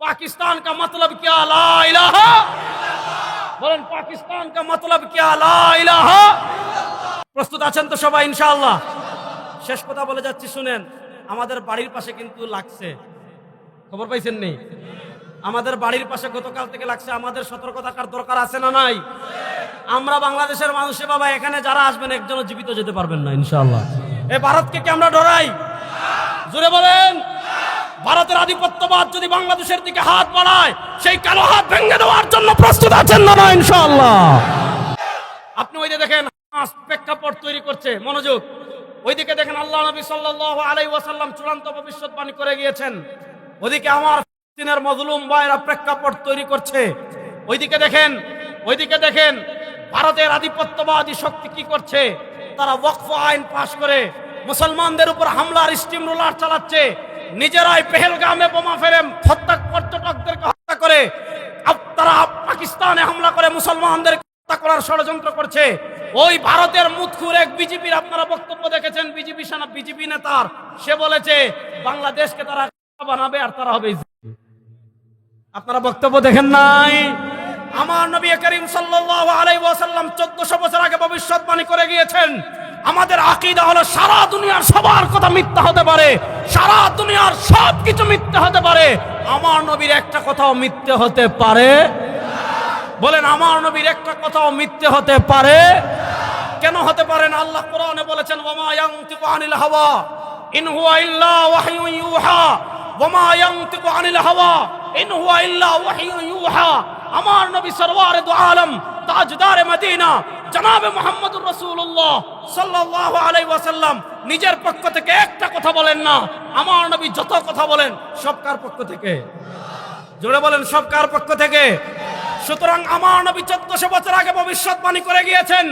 पाकिस्तान का मतलब क्या ला इलाहा বলেন পাকিস্তান কা মতলব क्या লা ইলাহা প্রস্তুত আছেন তো সবাই ইনশাআল্লাহ শেষ কথা বলে যাচ্ছি শুনেন আমাদের বাড়ির পাশে কিন্তু লাগছে খবর পাইছেন নেই আমাদের বাড়ির পাশে গতকাল থেকে লাগছে আমাদের সতর্ক থাকার দরকার আছে না নাই আমরা বাংলাদেশের মানুষে বাবা এখানে যারা আসবেন একজনও জীবিত যেতে পারবেন না ইনশাআল্লাহ এই ভারতকে কি আমরা ডরাই জোরে বলেন ভারতের আধিপত্যবাদ যদি বাংলাদেশের দিকে হাত বাড়ায়, সেই কালো হাত ভেঙে দেওয়ার জন্য প্রস্তুত আছেন না ইনশাআল্লাহ। আপনি ওই যে দেখেন প্রেক্ষাপট তৈরি করছে, মনোযোগ। ওইদিকে দেখেন আল্লাহ নবী সাল্লাল্লাহু আলাইহি ওয়াসাল্লাম চূড়ান্ত ভবিষ্যৎবাণী করে গিয়েছেন। ওদিকে আমার ফিলিস্তিনের মজলুম ভাইরা প্রেক্ষাপট তৈরি করছে। ওইদিকে দেখেন ওইদিকে দেখেন ভারতের আধিপত্যবাদী শক্তি কি করছে? তারা ওয়াকফ আইন পাশ করে মুসলমানদের উপর হামলার স্টিম রোলার চালাচ্ছে। নিজেরাই পেহেলগামে বোমা ফেলে হত্যা পর্যটকদেরকে হত্যা করে তারা পাকিস্তানে হামলা করে মুসলমানদের হত্যা করার ষড়যন্ত্র করছে। ওই ভারতের মুতখুর এক বিজেপির, আপনারা বক্তব্য দেখেছেন, বিজেপি সেনা, বিজেপি নেতার, সে বলেছে, বাংলাদেশকে তারা বানাবে আর তারা হবে আপনারা বক্তব্য দেখেন নাই? আমার নবী করিম সাল্লাল্লাহু আলাইহি ওয়াসাল্লাম 1400 বছর আগে ভবিষ্যৎবাণী করে গিয়েছেন আমাদের আকীদা হলো সারা দুনিয়ার সবার কথা মিথ্যা হতে পারে। সারা দুনিয়ার সব কিছু মিথ্যা হতে পারে। আমার নবীর একটা কথাও মিথ্যে হতে পারে। বলেন, আমার নবীর একটা কথাও মিথ্যে হতে পারে। কেন হতে পারে না? আল্লাহ কোরআনে বলেছেন, ওমা ইয়ানতিকু আনিল হাওয়া, ইন হুয়া ইল্লা ওয়াহয়ুন ইউহা। ওমা ইয়ানতিকু আনিল হাওয়া, ইন হুয়া ইল্লা ওয়াহয়ুন ইউহা। আমার নবী সরওয়ারে দু আলম, তাজদারে মদিনা, জনাবে মুহাম্মদুর রাসূলুল্লাহ সাল্লাল্লাহু আলাইহি ওয়াসাল্লাম, নিজের পক্ষ থেকে একটা কথা বলেন না, আমার নবী যত কথা বলেন, সব কার পক্ষ থেকে? জোরে বলেন, সব কার পক্ষ থেকে? সুতরাং আমার নবী চোদ্দশো বছর আগে ভবিষ্যৎবাণী করে গিয়েছেন,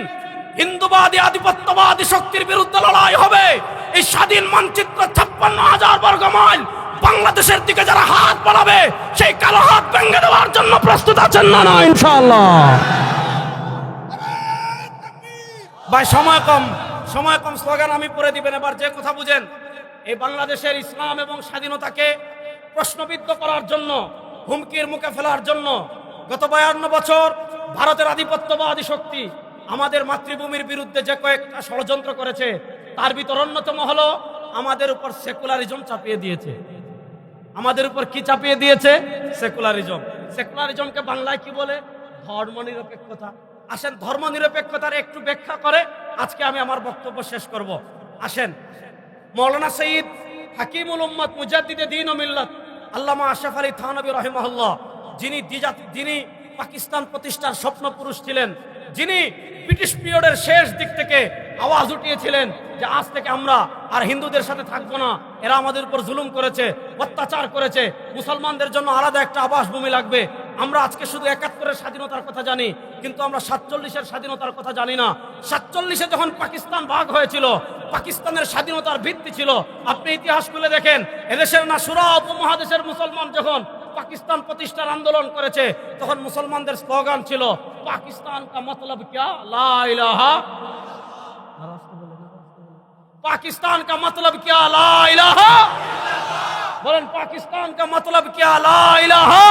হিন্দুবাদী, আধিপত্যবাদী শক্তির বিরুদ্ধে লড়াই হবে এই স্বাধীন মানচিত্র ছাপ্পান্ন হাজার বর্গ মাইল বাংলাদেশের দিকে যারা হাত বাড়াবে সেই কালো হাত ভেঙে দেওয়ার জন্য প্রস্তুত আছেন না না ইনশাআল্লাহ। ভাই সময় কম সময় কম স্লোগান আমি পড়ে দিবেন এবার যে কথা বুঝেন। এই বাংলাদেশের ইসলাম এবং স্বাধীনতাকে প্রশ্নবিদ্ধ করার জন্য হুমকির মুখে ফেলার জন্য গত বায়ান্ন বছর ভারতের আধিপত্যবাদী শক্তি আমাদের মাতৃভূমির বিরুদ্ধে যে কয়েকটা ষড়যন্ত্র করেছে, তার ভিতর অন্যতম হলো আমাদের উপর সেকুলারিজম চাপিয়ে দিয়েছে। আমাদের উপর কি চাপিয়ে দিয়েছে? সেকুলারিজম। সেকুলারিজমকে বাংলায় কি বলে? ধর্ম নিরপেক্ষতা আসেন ধর্ম নিরপেক্ষতার একটু ব্যাখ্যা করে আজকে আমি আমার বক্তব্য শেষ করব। আসেন, মৌলানা সঈদ হাকিমুল উম্মত মুজাদ্দিদে দিন ও মিল্লাত আল্লামা আশরাফ আলী থানবী রহিমাহুল্লাহ, যিনি যিনি পাকিস্তান প্রতিষ্ঠার স্বপ্ন পুরুষ ছিলেন যিনি ব্রিটিশ পিরিয়ডের শেষ দিক থেকে আওয়াজ উঠিয়েছিলেন যে আজ থেকে আমরা আর হিন্দুদের সাথে থাকব না, এরা আমাদের উপর জুলুম করেছে, অত্যাচার করেছে, মুসলমানদের জন্য আলাদা একটা আবাসভূমি লাগবে। আমরা আজকে শুধু একাত্তরের স্বাধীনতার কথা জানি, কিন্তু আমরা সাতচল্লিশের স্বাধীনতার কথা জানি না। সাতচল্লিশে যখন পাকিস্তান ভাগ হয়েছিল, পাকিস্তানের স্বাধীনতার ভিত্তি ছিল। আপনি ইতিহাস খুলে দেখেন, এদেশের না সুরা, উপমহাদেশের মুসলমান যখন পাকিস্তান প্রতিষ্ঠার আন্দোলন করেছে, তখন মুসলমানদের স্লোগান ছিল, পাকিস্তান কা মতলব ক্যা? লাহা পাকিস্তান কা মতলব ক্যা? লাহা বলেন, পাকিস্তান কা মতলব ক্যা? লাহা